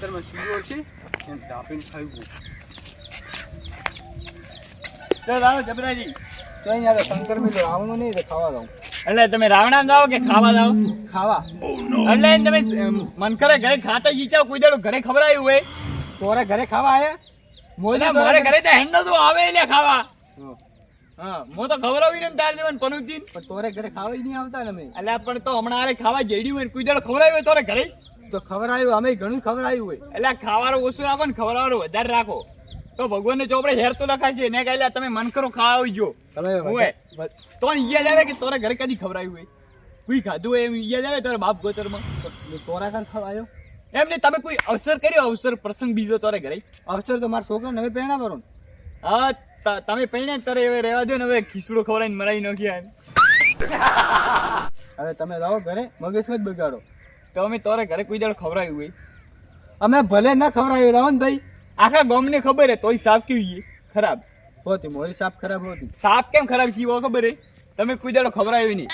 શંકરમાં શીરો છે એને દાપીને ખાવું ચાલ આવો જબરાજી. તો અહીંયા તો શંકર મેં તો નહીં તો ખાવા દઉં. એટલે તમે રાવણા જાઓ કે ખાવા જાઓ? ખાવા. એટલે તમે મન કરે ઘરે ખાતા જીચાવ કોઈ દાડો ઘરે ખવડાયું હોય. તોરે ઘરે ખાવા આયા? મારે ઘરે તો હેન્ડ તો આવે એટલે ખાવા. હા. મો તો ખવડાવી ને તાર જીવન પનુજી પણ તોરે ઘરે ખાવા નહીં આવતા ને અમે. એટલે પણ તો હમણાં આરે ખાવા જેડ્યું હોય કોઈ દાડો ખવડાવ્યું હોય તોરે ઘરે? તો ખબર આવ્યું અમે ઘણું ખબર આવ્યું હોય. એટલે ખાવાનું ઓછું રાખો ને ખવડાવવાનું વધારે રાખો. તો ભગવાનને ચોપડે હેર તો લખાશે ને કહે તમે મન કરો ખાવા આવી ગયો. તમે હોય. તો ઈયા જાવે કે તોરે ઘરે કદી ખવડાવ્યું હોય? કોઈ ખાધું હોય એમ ઈયા જાવે તારા બાપ ગોતરમાં? માં તોરા કાન ખવાયો આવ્યો? એમ ને તમે કોઈ અવસર કર્યો અવસર પ્રસંગ બીજો તારે ઘરે? અવસર તો મારા છોકરા નવે પહેણા ભરો હા તમે પહેણે જ તારે હવે રહેવા દો ને હવે ખીસડો ખવડાવીને મરાઈ નાખ્યા હવે તમે રહો ઘરે મગજમાં જ બગાડો. તો અમે તારે ઘરે કોઈ દાડો ખવડાવ્યું હોય. અમે ભલે ના ખવડાવ્યું રાવણ ભાઈ આખા ગામને ખબર હે તોય સાપ કેવી ખરાબ. હોતી મોરી સાપ ખરાબ હોતી. સાપ કેમ ખરાબ છે ખબર હે? તમે કોઈ દાડો ખવડાવ્યું નહીં.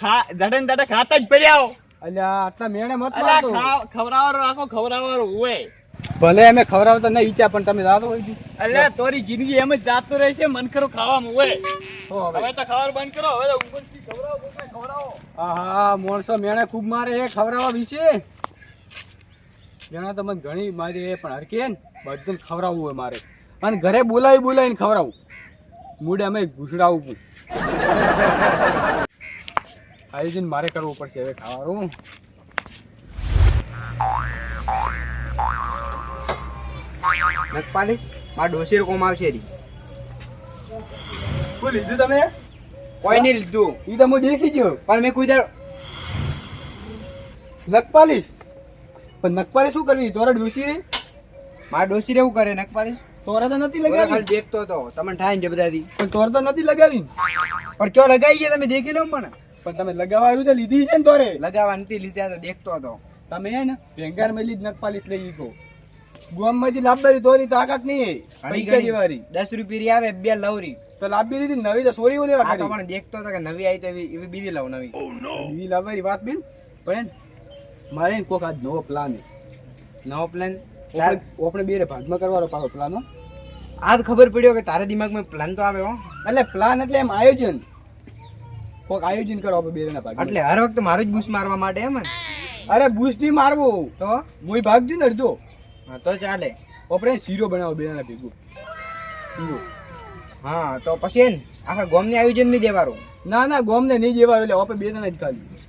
ખા દાડે ને દાડે ખાતા જ પડ્યા આવો અલ્યા આટલા મેણે મત ખવડાવવાનો રાખો ખવડાવવાનો હોય. ભલે અમે ખવડાવતા નહીં વિચાર પણ તમે દાદો હોય એટલે તારી જિંદગી એમ જ જાતો રહેશે મન ખરું ખાવામાં હોય. હવે. તો ખાવાનું બંધ કરો હવે ઉપરથી ખવડાવો ખવડાવો. આહા મોણસો મેણે ખૂબ મારે એ ખવડાવવા વિશે. મેણા તો મને ઘણી મારી એ પણ હરકે ને બધું ખવડાવવું હોય મારે. અને ઘરે બોલાવી બોલાવીને ખવડાવું. મૂડે અમે ઘૂસડાવું આયોજન મારે કરવું પડશે હવે ખાવાનું. નખપાલીશ મારા ડોસીર કોમ આવશે રી કોઈ લીધું તમે? કોઈ નહીં લીધું. એ તો હું દેખી ગયો. પણ મેં કોઈ દર નખપાલીશ પણ નખપાલી શું કરવી? તોરા ડોસી રે? મારા ડોસી રેવું કરે નખપાલીશ તોરા તો નથી લગાવી. દેખતો હતો. તમને થાય ને જબરાથી. પણ તોર તો નથી લગાવી. પણ ક્યાં લગાવી ગયા તમે? દેખી લો પણ પણ તમે લગાવવાનું તો લીધી છે ને તોરે? લગાવવા નથી લીધા તો દેખતો હતો. તમે હે ને ભેંગાર મેલી જ નખપાલીશ લઈ ગયો ગુઆમમાંથી લાંબારી તોરી તાકાત નહીં પૈસા જેવારી દસ રૂપિયા આવે બે લવરી. તો લાભી લીધી નવી તો સોરી ઓલી કરી. પણ દેખતો હતો કે નવી આવી તો એવી એવી બીજી લાવ નવી. બીજી લાવવાની વાત બેન. પણ હે મારે કોઈક કોક આજ નવો પ્લાન નવો પ્લાન આપણે બે ભાગમાં કરવાનો પાડો પ્લાન આ આજ ખબર પડ્યો કે તારા દિમાગમાં પ્લાન તો આવે હો. એટલે પ્લાન એટલે એમ આયોજન. કોક આયોજન કરો આપણે બે ભાગ એટલે હર વખતે મારું જ બૂસ મારવા માટે એમ અરે બુશ નહીં મારવો. તો? મોય ભાગજો ને અડધો. હા તો ચાલે. આપણે શીરો બનાવો બેના ભેગું. શીરો. હા તો પછી એને ને આખા ગોમને આયોજન નહીં દેવાનું. ના ના ગોમ ને નહીં દેવાનું એટલે આપણે બે જણા જ ખાલી.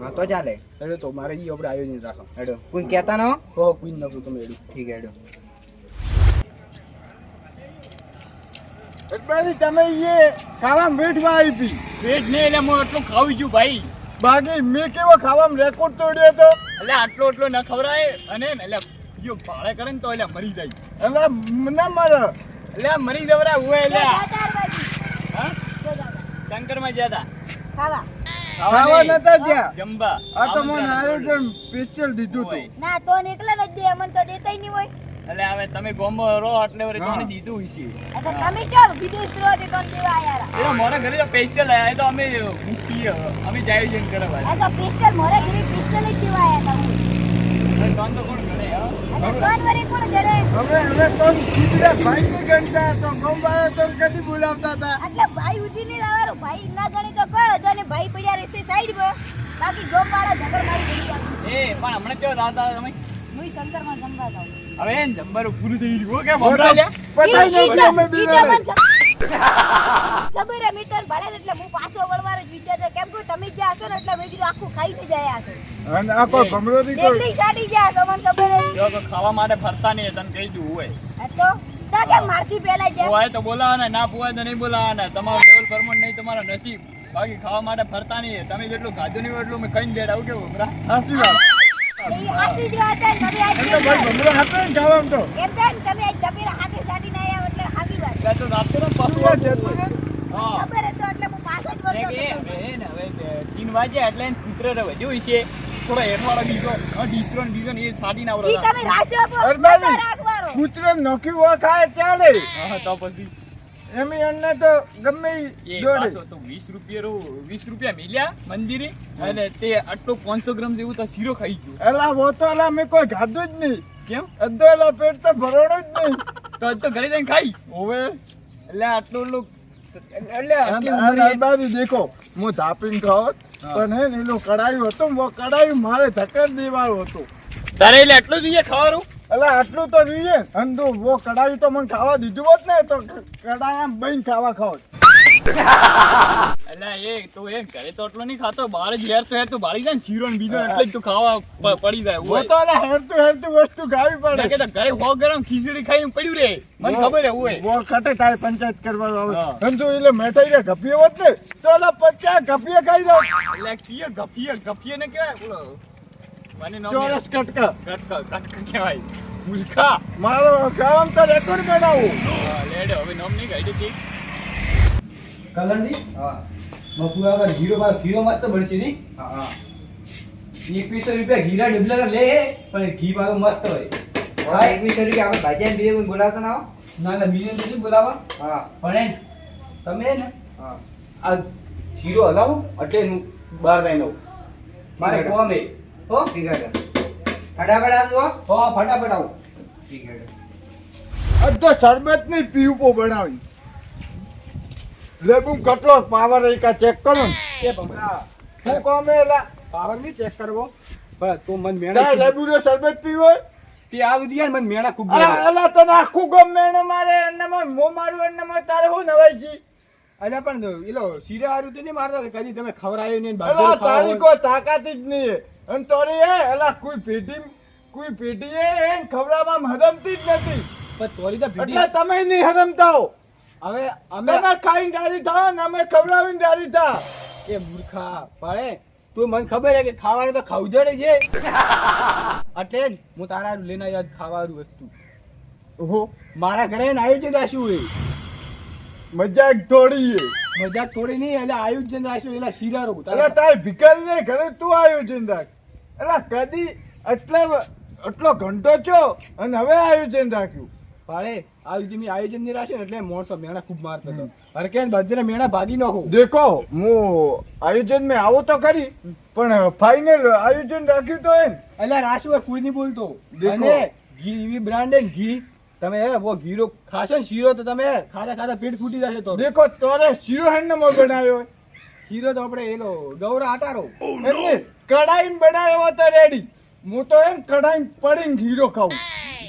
હા તો ચાલે. એટલે તો મારે એ આપણે આયોજન રાખો એડો કોઈ કહેતા ન હો? કોઈ નાખું તમે એડું ઠીક હેડો. તમે એ ખાવા મીઠમાં આવી હતી. પેટ નહીં એટલે હું એટલું ખાવી છું ભાઈ. બાકી મેં કેવો ખાવામાં રેકોર્ડ તોડ્યો હતો? એટલે આટલો આટલો ન ખવડાય અને એટલે જો ભાડે કરે ને તો એટલે મરી જાય. એટલે ના મરે. એટલે મરી જવરા હોય એટલે હા? શંકરમાં ગયા હતા ખાવા. નહીં. નતા ગયા. જમવા. આ તો મને આમંત્રણ આયોજન સ્પેશિયલ દીધું હોય. ના તો નીકળે જ દે. અમને તો દેતાય નહીં હોય. એટલે હવે તમે ગોમો રહો એટલે વળી તોને દીધું છે આ તો તમે ચો વિદેશ રહો તે કોણ દેવા આયા એટલે મારા ઘરે તો સ્પેશિયલ આયા. તો અમે અમે જ આયોજન કરવા. આ તો સ્પેશિયલ મોરે ઘરે સ્પેશિયલ જ દેવા આયા તમે કોણ કરે હા આ તો કોણ વરે કોણ હવે હવે તો બીજા ભાઈ ની ગણતા તો ગોમવાળા તો કદી બોલાવતા હતા? એટલે ભાઈ ઉધી નહીં લાવવાનું. ભાઈ ના ગણી તો કહો તો ને ભાઈ પડ્યા રહેશે સાઈડ પર બાકી ગોમ વાળા ઝઘડ મારી ગઈ એ પણ હમણાં કેવો દાદા તમે? હું શંકરમાં જમવા જાઉં. હવે એને જમવાનું પૂરું થઈ ગયું કે ભમરા પતાઈ અમે ખબર- હે મીટર ભાડે એટલે હું પાછો વળવાર જ વિચાર કેમ કે તમે જ્યાં હશો ને એટલે મેં કીધું આખું ખાઈ જ જાય હશો. અને આ કોઈ ભમરો થી કોઈ ડેલી સાડી જાય તો મને ખબર હે જો ખાવા માટે ફરતા નહીં તને કહી દઉં હોય. તો તો કે મારથી પહેલા જાય હોય તો બોલાવાના ના પોવાય તો નહીં બોલાવાના. તમારો લેવલ પરમણ નહીં તમારો નસીબ. બાકી ખાવા માટે ફરતા નહીં તમે જેટલું ખાધું નહીં એટલું મેં ખાઈને દેડ આવું કેવું? ભમરા સાચી વાત તીન વાગ્યા એટલે? એને પુત્ર વધ્યું છે થોડો હેઠવાળો બીજો. એ સાડી ના ઈ તમે નોખી વો ખાય ત્યારે. હા તો પછી. એમ અન્ને તો ગમે પાછો તો વીસ રૂપિયા રો- વીસ રૂપિયા મિલ્યા મંદિરે અને તે આટલો પાંચસો ગ્રામ જેવું તો શીરો ખાઈ ગયો. એલા વો તો એલા મેં કોઈ ખાધું જ નહીં. કેમ? અડધેલા પેટ તો ભરોણો જ નહીં. તો આજ તો ઘરે જઈને ખાઈ. હવે. એટલે આટલું એટલું એટલે આટલી ઉંમરે- બાજુ દેખો. હું ધાપીને ખાવત પણ હે ને એનું કડાયું હતું કડાયું મારે ધક્કર દેવાનું હતું. તારે એટલે એટલું જોઈએ ખાવાનું? એટલે આટલું તો જોઈએ. અંધુ વો કડાયું તો મને ખાવા દીધું હોત ને તો કડાયા બહીને ખાવા એટલે એ તું ઘરે તો એટલો નહીં ખાતો બહાર જ હેર તો હેર તું ભાળી જાય ને શીરો ને બીજો એટલે જ તું ખાવા પડી જાય વો હોય. તો એટલે હેરતું હેરતું વસ્તુ ખાવી પડે. કે તો ઘરે હો ગરમ ખીચડી ખાઈને પડ્યું રે. મને ખબર હે હોય વો કટે તારે પંચાયત કરવાનું આવે. અંધુ એટલે મેઠાઈ રે ગપ્પીએ હોત ને તો એટલે પચાસ ગપ્પીએ ખાઈ જાવ એટલે કીએ ને કેવાય બોલો. મને નામ ચોરસ કટકા. કટકા કટકા કહેવાય. મારો કામ તો રેકોર્ડ બનાવું. લેડો હવે નામ નહીં ગાઈડી કલંદી હા. મકુ આગળ ઘીરો બાર ઘીરો મસ્ત બનશે ની હા હા. એકવીસો રૂપિયા ઘીરા ડબલા લે પણ ઘી પાછું મસ્ત હોય. હા એકવીસો રૂપિયા આપણે ભાજ્યા બે કોઈ બોલાવતા ના હો? ના ના બીજું નથી બોલાવા હા. પણ તમે ને હા. આ જીરો હલાવો એટલે હું બહાર લઈ લઉં મારે કોમે હો? ફટાફટ આવજો હો. હો ફટાફટ આવો. ઠીક છે. આજ તો શરબતની પીવું બનાવી. લેબુ કટલો પાવર કા ચેક કરો ને. કે ભમરા. હું કોમે એલા પાવરની ચેક કરવો. પણ તું મન મેણા લેબુ નો શરબત પીવો તે આ સુધી યાર મન મેણા ખૂબ. એલા તને આખું ગમ મેણો મારે એનામાં મો મારું એનામાં તારે હું નવાઈ જી? અલ્યા પણ એલો શીરા હારું તો નહીં મારતો કદી તમે ખવરાયો નહીં એલા તારી. કોઈ તાકાત જ નહીં અને તોરી હે એલા કોઈ પેટી કોઈ પેટી હે એમ ખવડાવવામાં હદમતી જ નથી. પણ તોરી તો ભીડી. એટલે તમે નહીં હદમતા હો હવે અમે ખાઈને ડાળી થાઓ ને અમે ખવડાવીને ડાળી થા. એ મૂર્ખા પાડે. તું મને ખબર હે કે ખાવાનું તો ખાવું જોડે છે. એટલે જ હું તારા લેના લઈને આવ્યો ખાવાનું વસ્તુ. ઓહો. મારા ઘરે આયોજન રાખ્યું એ મજાક થોડી મજાક થોડી નહીં એટલે આયોજન રાખ્યું એટલે શીરારો અરે તારે ભિખારી ને ઘરે તું આયોજન રાખ. એટલે કદી એટલે એટલો ઘંટો છો અને હવે આયોજન રાખ્યું. પાડે આયોજન મેં આયોજન રાખ્યું એટલે મોણસો મેણા ખૂબ મારતો હતો. અરે કે બધે મેણા ભાગી નાખો દેખો હું આયોજન મેં આવો તો કરી પણ ફાઇનલ આયોજન રાખ્યું તો એમ. એટલે રાશુ કોઈ નહીં બોલતો. અને ઘી એવી બ્રાન્ડ ઘી તમે વો ઘીરો ખાશો ને શીરો તો તમે ખાતા ખાતા પેટ ફૂટી જશે તો. દેખો તોરે શીરો હેન્ડમાં બનાવ્યો. શીરો તો આપણે એલો ગૌરા આટારો. એમને કડાઈ બનાવ્યો તો રેડી હું તો એમ કડાઈ પડીને ઘીરો ખાઉં.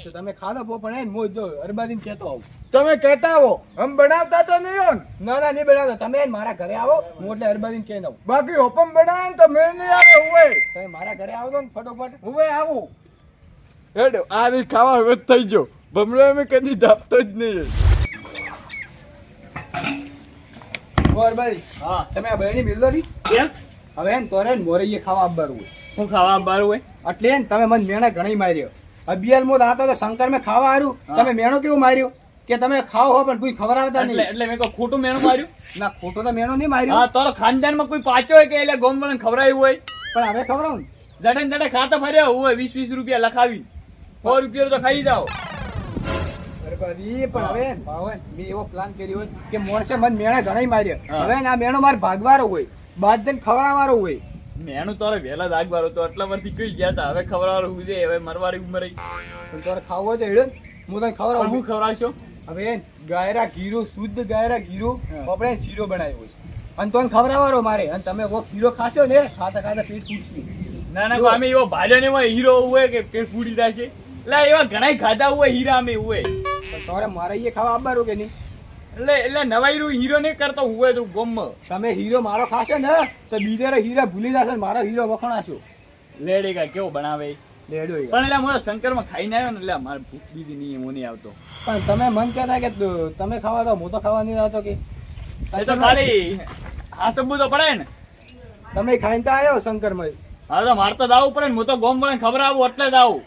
તો તમે ખાધો પો પણ એને મોજ હું જો અરબાદીને કહેતો આવું તમે કહેતા હો આમ બનાવતા તો નહીં હો ના ના નહીં બનાવતો. તમે હે મારા ઘરે આવો હું એટલે અરબાદીન કહીને આવું. બાકી હોપમ બનાવે ને તો મેં નહીં આવે હુએ. તમે મારા ઘરે આવો તો ને ફટોફટ. હુએ આવું. હેડો આ રીત ખાવા હવે થઈ ગયો. ભમરો અમે કદી ધાપતો જ નહીં. અરબાદી હા. તમે આ બહેની મિલતો નહીં કેમ? હવે એમ ને તોરે ને મોરૈયે ખાવા આવવાનું હોય. હું ખાવા બાર હોય? એટલે એમ તમે મને મેણા ઘણી માર્યો. અબિયાર મો દાતો તો શંકર મેં ખાવા હારું તમે મેણો કેવું માર્યો? કે તમે ખાવ હો પણ કોઈ ખબર આવતા નહીં. એટલે મેં ખોટું મેણો માર્યું? ના ખોટો તો મેણો નહીં માર્યો. હા તારો ખાનદાનમાં કોઈ પાછો હોય કે એટલે ગોમ વાળાને ખવડાવ્યું હોય? પણ હવે ખવડાવું જડે જડે ખાતા ફર્યા હોય વીસ વીસ રૂપિયા લખાવી. સો રૂપિયા તો ખાઈ જાઓ. પણ હવે મેં એવો પ્લાન કર્યો કે મોણસે મને મેણા ઘણા માર્યો. હવે ના મેણો મારે ભાગવાનો હોય બાદ ખવડાવવાનો હોય. મેણું તારે વહેલા દાગવાર તો આટલા વર્ષથી કઈ ગયા હતા હવે ખવડાવવાનું હું છે? હવે મરવારી ઉંમર પણ તારે ખાવું હોય તો હેડો. હું તને ખવડાવું. હું ખવડાવશો? હવે ગાયરા ઘીરું શુદ્ધ ગાયરા ઘીરું. આપણે શીરો બનાવ્યો છે અને તને ખવડાવવાનો મારે. અને તમે વો ખીરો ખાશો ને ખાતા ખાતા પેટ ફૂટશે. ના ના અમે એવો ભાલ્યો ને એવો હીરો હોય કે પેટ ફૂટી જાય છે એટલે એવા ઘણા ખાધા હોય હીરા અમે હોય તો તારે મારે એ ખાવા આવવાનું કે નહીં? એટલે એટલે નવાઈરું હીરો નહીં કરતો હોય તું ગમ. તમે હીરો મારો ખાશો ને તો બીજા હીરો ભૂલી જશે ને મારો હીરો વખણાશો. લેડી કા કેવો બનાવે? લેડો પણ એટલે હું શંકરમાં ખાઈને આવ્યો ને એટલે મારે ભૂખ બીજી નહીં હું નહીં આવતો. પણ તમે મન કહેતા કે તમે ખાવા દો હું તો ખાવા નહીં આવતો કે? એ તો ખાલી આ સબુ તો પડે ને. તમે ખાઈને તો આવ્યો શંકરમાં. હા તો મારે તો દાવું પડે ને હું તો ગોમ વળે ખબર આવું એટલે દાવું.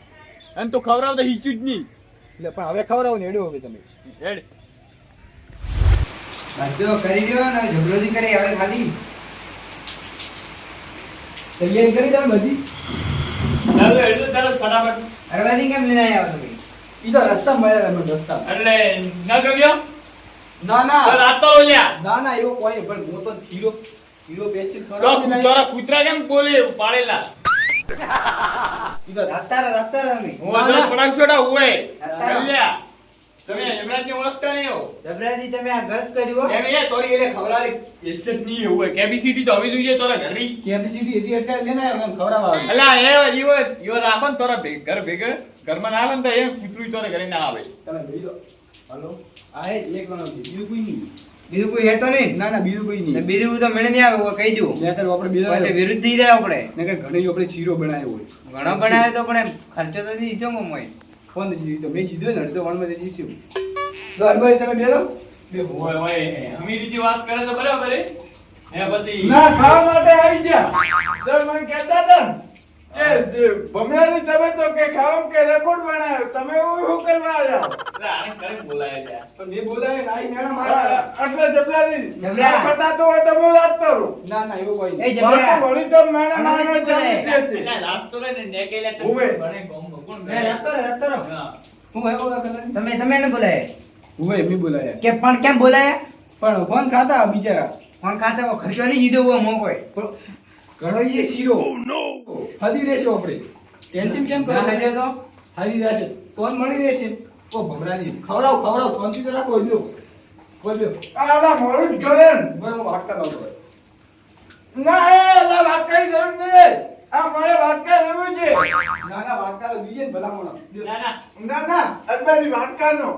એમ અને તું ખવડાવ તો હીચું જ નહીં. એટલે પણ હવે ખવડાવું ને હેડો હવે તમે. હેડ. બાંધો કરી દ્યો ને ઝઘડો નહીં કરે હવે ખાલી. તૈયારી કરી તમે બધી? ચાલો એટલે ચાલો ફટાફટ. અરવાદી કેમ લઈને આવ્યા તમે? ઈ તો રસ્તા મળ્યા તમે રસ્તા. એટલે ન ગમ્યો? ના ના. તો રાત તો લ્યા ના ના એવો કોઈ પણ હું તો ખીરો ખીરો પેસ્ટિલ તો ચોરા કૂતરા કેમ બોલે પાડેલા ઈ તો રાખતા રહો, રાખતા હું અધર પડાક છોડા ઉવે અત્યારે. સમજ્યા? તમે યમરાજને ઓળખતા નહીં હો. યમરાજી તમે આ ગલત કર્યું હો. એમ એ તોરી એને ખવડાવી ઇજ્જત નહીં એવું હોય. કેપેસિટી તો હોવી જોઈએ તોરા ઘરની. કેપેસિટી હતી એટલે લેને એમ ખવડાવવા અલા એ ઈવો ઈવો રાખો ને તોરા ઘર ભેગા ઘરમાં ના આવે ને તો એ કૂતરું તોરા ઘરે ના આવે. તમે જોઈ લો. હલો? આ એક વાનો બીજું કોઈ નહીં. બીજું કોઈ હે તો નહીં? ના ના બીજું કોઈ નહીં. બીજું તો મને નહીં આવે કહી દઉં. નહીંતર આપણે બીજું પાસે વિરુદ્ધ થઈ જાય આપણે. નકર ઘણી આપણે ચીરો બનાવ્યો હોય. ઘણો બનાવ્યો તો પણ ખર્ચો તો નહીં જો મમ્મી ફોન મેં જીધો ને અડધો વણમાં તમે બેસો ઓય ઓય અમી રીતે વાત કરે તો બરાબર હે. એ પછી ના ખાવા માટે આવી ગયા. સર મને કહેતા હતા ને કે જે તમે તો કે ખાવા કે રેકોર્ડ બનાવ્યો તમે એવું શું કરવા આવ્યા? આને કરે બોલાય લ્યા. પણ મે બોલાય નાઈ મેણા મારા એટલે જબલાની જબલા. કરતા તો હું વાત કરું. ના ના એવું કોઈ એ નહીં. જબરા. બાપુ તો મેણા મારા મારવા જ બોલાય. ચાલુ રાત તો રે ને ને તો ભણે ગોમ કોણ મે રાત તો રાખતો રહો. હા. હું એવો કરે તમે તમે એને બોલાય? હું એમ બોલાય. કે પણ કેમ બોલાય? પણ ફોન ખાતા બિચારા ફોન ખાતા કોઈ ખર્ચો નહીં દીધો હોય. મો ઘણો ઈ ચીરો હદી રહેશે આપણે ટેન્શન કેમ કરો ના તો હદી રહેશે. ફોન મળી રહેશે? ઓ ભમરાજી. ખવડાવ ખવડાવ. શાંતિ તો રાખો જો કોઈ બે. આલા અલા મોડું જ કરે ને. બરાબર વાત કરાવતો હોય ના એ આલા વાત કઈ જરૂર નહીં આ મારે વાટકા લેવું છે. ના ના વાટકા કરાવ બીજે ને મોણા ના ના. ના ના અડબાની વાટકાનો.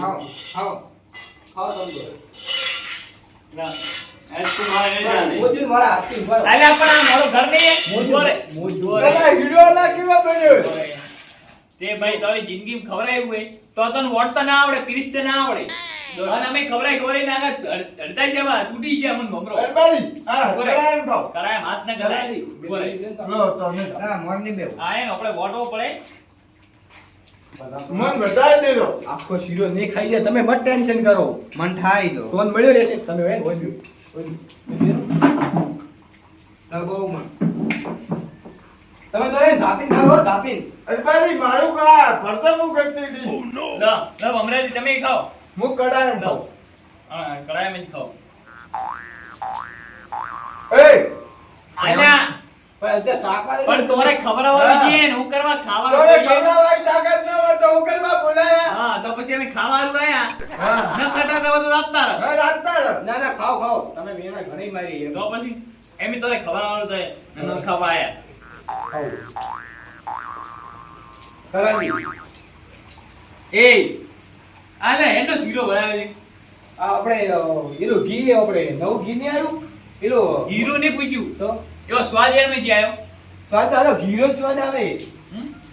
આવો આવો આવો તમે ના તું ભાઈ તારી હોય તો તને વોટતા ના આવડે પીરીસતા ના આવડે. અને અમે ખવડાય ખવડાય ના અડતા છે બા તૂટી ગયા મને ભમરો. કરાય હાથ ના કરાય આ એમ આપણે વોટવો પડે. મન બતાવી દેજો. આખો શીરો નહીં ખાઈ જાય તમે મત ટેન્શન કરો. મન થાય તો મળ્યો રહેશે તમે હોય તો તમે તો એ ધાપીને ખાઓ ધાપીને. અડબાની મારું કા ફરતો હું તમે ખાઓ. કડાય ખાઓ. એ પણ તોરે ખવડાવવાનું જોઈએ ને હું કરવા ખાવાનું તોરે ખવડાવવાની તાકાત ન હોય તો હું કરવા બોલાયા? હા તો પછી અમે ખાવાનું રહ્યા. હા. ન આપતા રહો. ના ના ખાઓ ખાઓ. તમે મેણા ઘણી મારી એમ. તો પછી એમ તને ખવડાવવાનું તો ન ખવાય કરાજી એ આલે એનો શીરો બનાવે છે. આ આપણે એનું ઘી આપણે નવું ઘી નહીં આવ્યું એલો હીરો ને પૂછ્યું. તો? એવો સ્વાદ યાર મેં આવ્યો સ્વાદ તો જ સ્વાદ આવે?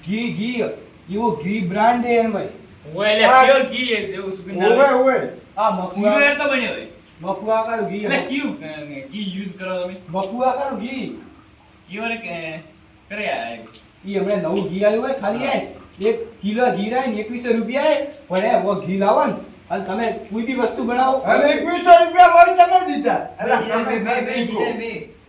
ઘી ઘી એવો ઘી બ્રાન્ડ છે ભાઈ ઓય એટલે પ્યોર ઘી છે એવું સુગંધ ઓય ઓવે આ એ તો બન્યો હોય. મફુઆ કરું ઘી એટલે કયું ઘી યુઝ કરો તમે? મફુઆ કરું ઘી. કયો રે કરે આ ઈ હમણે નવું ઘી આવ્યું હોય ખાલી આય. એક કિલો ઘી રાય ને એકવીસો રૂપિયા એ વો ઘી લાવો ને. અને તમે કોઈ બી વસ્તુ બનાવો. અને એકવીસો રૂપિયા હોય તમે દીધા. મેં દીધો.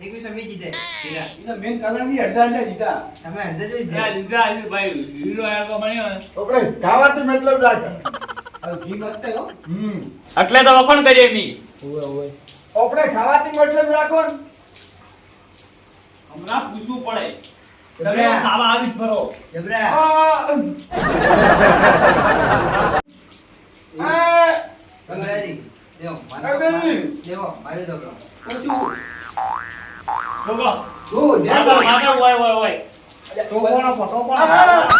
એકવીસો મેન કારણથી અડધા અડધા જીતા તમે હજુ જોઈ આ દે. લીધા આજે ભાઈ હીરો આ બન્યો ખાવાથી મતલબ રાખે. એટલે તો વખણ કરીએ મી ઓવે ઓવે. આપણે ખાવાથી મતલબ રાખો ને. હમણાં પૂછવું પડે. તમે. ખાવા આવી જ ફરો. જબરા આ, આ, જબરાજી દેવો મારો અરે બેબી. દેવો મારો જબરો ઓછું જોગો જો ધ્યાન માગો કરો. માગો હોય હોય હોય તો કોણ આપો તો કોણ આ. આપો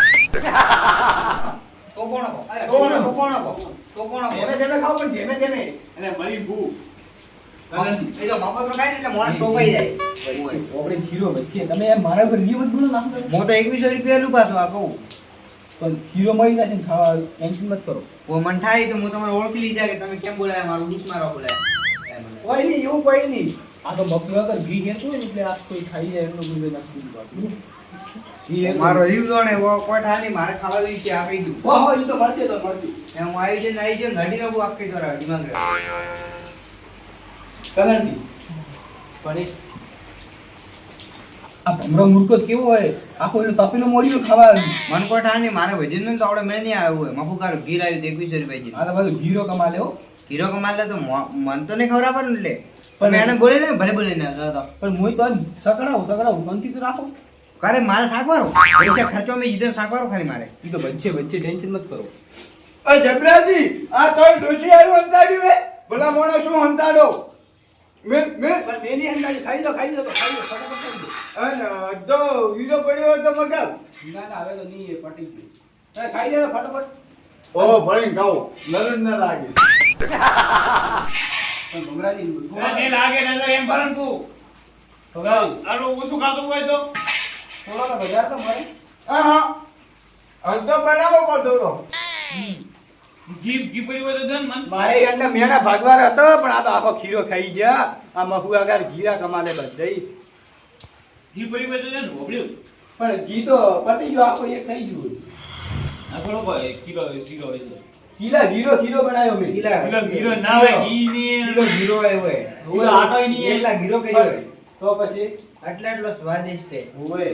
તો કોણ આપો અરે, તો કોણ આપો કોણ આપો તો કોણ આપો ધીમે ધીમે ખાઓ પણ ધીમે ધીમે અને મરી ભૂ એ તો મફતમાં ખાય ને એટલે માણસ ટોપાઈ જાય આપણે વચ્ચે તમે એમ મારા પર જ બોલો નામ કરો. હું તો 2100 રૂપિયા લઉં પાછો આ કહું. પણ ખીરો મળી જશે ને ખાવા ટેન્શન મત કરો. ઓ મન થાય તો હું તમારે ઓળખી લીધા કે તમે કેમ બોલાયા મારું દુશ મારવા બોલાયા. કોઈ નહીં એવું કોઈ નહીં. આ તો બકરી વગર ઘી હેતું એટલે આ કોઈ ખાઈ જાય એમનું બધું નાખી દીધું મારો રીવ જો ને વો કોઈ ઠા મારે ખાવા દઈ કે આ કહી દઉં. ઓહો એ તો મળશે તો મળશે. એમ હું આવી જઈને આવી જઈને ગાડી નાખું આખી તો દિમાગ કલરથી. પણ એ- આ ભમરો મુરકો કેવો હોય? આખો એનું તપેલો મોડ્યો ખાવા મન કોઈ ઠા નહીં મારે ભજન તો આપણે મેં નહીં આવ્યું હોય. મફુ કારું ઘી આવ્યું એકવીસો રૂપિયા આ તો બધું ઘીરો કમા લેવો હીરો કમાલ તો મન તો નહીં ખબર ને એટલે. પણ પણ એને બોલે ને ભલે બોલે ને. પણ હું તો સકડાવું સકડાવું મનથી તો રાખો. કારે મારે સાકવારો પૈસા ખર્ચો મેં જીધો સાકવારો ખાલી મારે. એ તો વચ્ચે વચ્ચે ટેન્શન મત કરો. અ જબરાજી આ તો ડોસી આવ્યું હંતાડ્યું હે? ભલા મોણો શું હંતાડો પણ મેં. નહીં અંદાજે ખાઈ લો ખાઈ લો ખાઈ લો ફટાફટ અને જો હીરો પડ્યો હોય તો મગાવ. ના ના હવે તો નહીં એ પટી ગયું. એ ખાઈ લે ફટાફટ. ઓ ભણીને ખાઓ. નરમ ન લાગે. પણ ભમરાજી ને લાગે નજર એમ ભરણ તું. આટલું ઓછું ખાતું હોય તો. થોડો તો બજાર તો મળે. હા હા. અડધો બનાવો ઘી ઘી મારે એમને મેણા ભાગવાર હતો પણ આ તો આખો ખીરો ખાઈ ગયા. આ મહુ આગળ ઘીરા કમાલે બધાઈ ઘી પડ્યું હોય તો દે ને હોબળ્યું પણ ઘી તો ગયો આખો એક થઈ ગયું. આ થોડો કિલો કિલો કીલા ઘીરો ખીરો બનાવ્યો મેં. કિલો ઘીરો. ના હોય ઘી ની કિલો આવ્યો હોય એટલા કર્યો તો પછી? આટલા એટલો સ્વાદિષ્ટ હોય.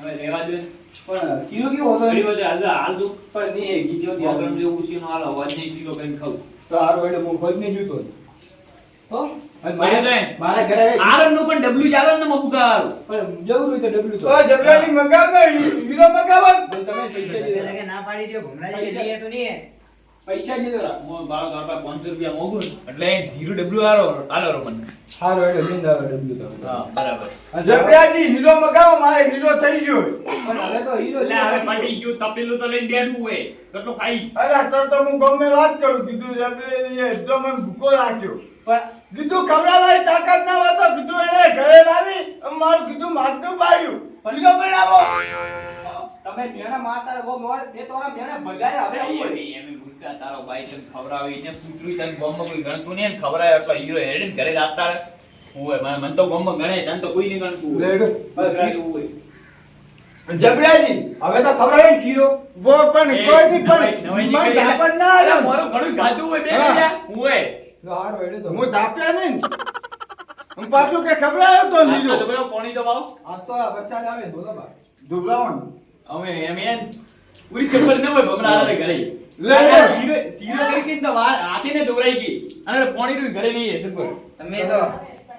હવે લેવા દે પણ ખીરો કેવો હતો ઘણી બધી હાલ હાલ દુખ પણ નહીં એ ઘી જેવું ઉસીનો હાલ અવાજ નહીં કિલો કરીને ખાવું તો હારો એટલે હું ખોદ ને જોતો હો મારે ઘરે આરમનું પણ ડબલું ચાલે ને મબુકારું પણ જવું હોય તો મગાવ મગાવો તમે પૈસા ના પાડી દો ભમરાજી કે તો નહીં પૈસા દીધા મો બાળક આપણા 500 રૂપિયા મોગું એટલે ધીરું ડબલ્યુ આરો હાલો રો મને હારો એટલે લઈને આવે ડબલું તો. હા બરાબર. જબરાજી હીરો મગાવો મારે હીરો થઈ ગયો. પણ હવે તો હીરો એટલે હવે પટી ગયું તપેલું તો લઈને બેઠું હોય. તો ખાઈ અરે તો તો હું ગમે વાત કરું કીધું જબરાજીએ તો મને ભૂકો રાખ્યો પણ કીધું ખવડાવવાની તાકાત ના હોય તો કીધું એને ઘરે લાવી. મારું કીધું માથું પાડ્યું હીરો બનાવો. તમે મેણા મારતા હો મોર બે તોરા મેણા ભગાયા હવે હું એમ એમ તારો ભાઈ તને ખવરાવી ને પુત્રી તને ગોમમાં કોઈ ગણતું નહીં ખવરાય એટલે હીરો હેડીને ઘરે જાતા રહે. હોય મને મને તો ગોમમાં ગણે તને તો કોઈ નહીં ગણતું રેડ. હોય. જબરાજી હવે તો ખવરાય ને ખીરો. વો પણ કોઈ દી પણ મન ધાપણ ના અરે મારો ઘણું ખાધું હોય બે હા. મિનિટ. હોય. તો વેડે તો. હું ધાપ્યા નહીં હું પાછું કે ખવરાયો તો લીધો તો પેલો પાણી દબાવ આ તો વરસાદ આવે બોલો બા ધુબરાવણ. અમે એમ એમ. પૂરી ખબર ન હોય ભમરા આને ઘરે. લે. સીરો સીરો કરી કે તો વા- હાથે ને દોરાઈ ગઈ. અને પોણી રૂ ઘરે નહીં હશે પર તમે તો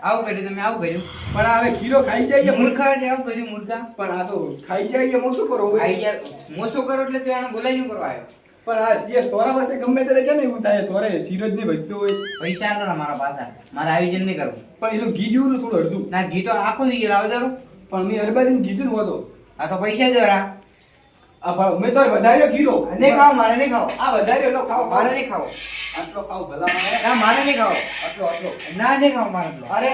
આવું કર્યું તમે આવું કર્યું. પણ હવે ખીરો ખાઈ જાય મૂર્ખા છે આવું કર્યું મૂર્ખા. પણ આ તો ખાઈ જાય શું કરું આઈડિયા મોસો કરો એટલે તો એને બોલાવી કરવા આવ્યો. પણ આ જે તોરા પાસે ગમે ત્યારે કેમ એવું થાય? તોરે સિરજ ને ભજતો હોય. પૈસા ના મારા પાસે મારે આયોજન નહીં કરવું પણ એનું ઘી જેવું થોડું અડધું. ના ઘી તો આખો દી લાવ દરો પણ મેં અરબાજી કીધું ને હતો આ તો પૈસા જ આ. તો વધારે ખીરો. નહીં ખાઓ મારે નહીં ખાઓ. આ વધારે એટલો ખાઓ મારે નહીં ખાઓ. આટલો ખાઓ ભલા મારે ના મારે નહીં ખાઓ. આટલો આટલો. ના નહીં ખાઓ મારે આટલો. અરે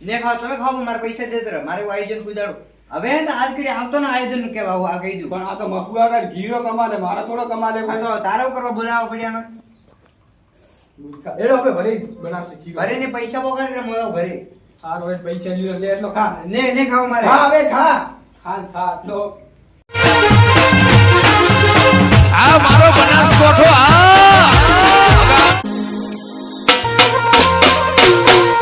ને ખાઓ તમે ખાઓ મારા પૈસા જતો રહે મારે આયોજન કુદાડો હવે ને આજ કડી આવતો ને આયોજનનું કેવા આ કહી દઉં. પણ આ તો મકુ આગળ ઘીરો કમાલે મારા થોડો કમાલે તો તારો કરવા બોલાવો પડ્યા ને. એડો હવે ભરે બનાવશે ખીરો. ભરે ને પૈસા વગર એટલે મોળો ભરે સારો એ પૈસા લીધો એટલે એટલો ખા. ને ને ખાઓ મારે. ખા હવે ખા. ખા ખા આટલો આ મારો બનાસકોઠો આ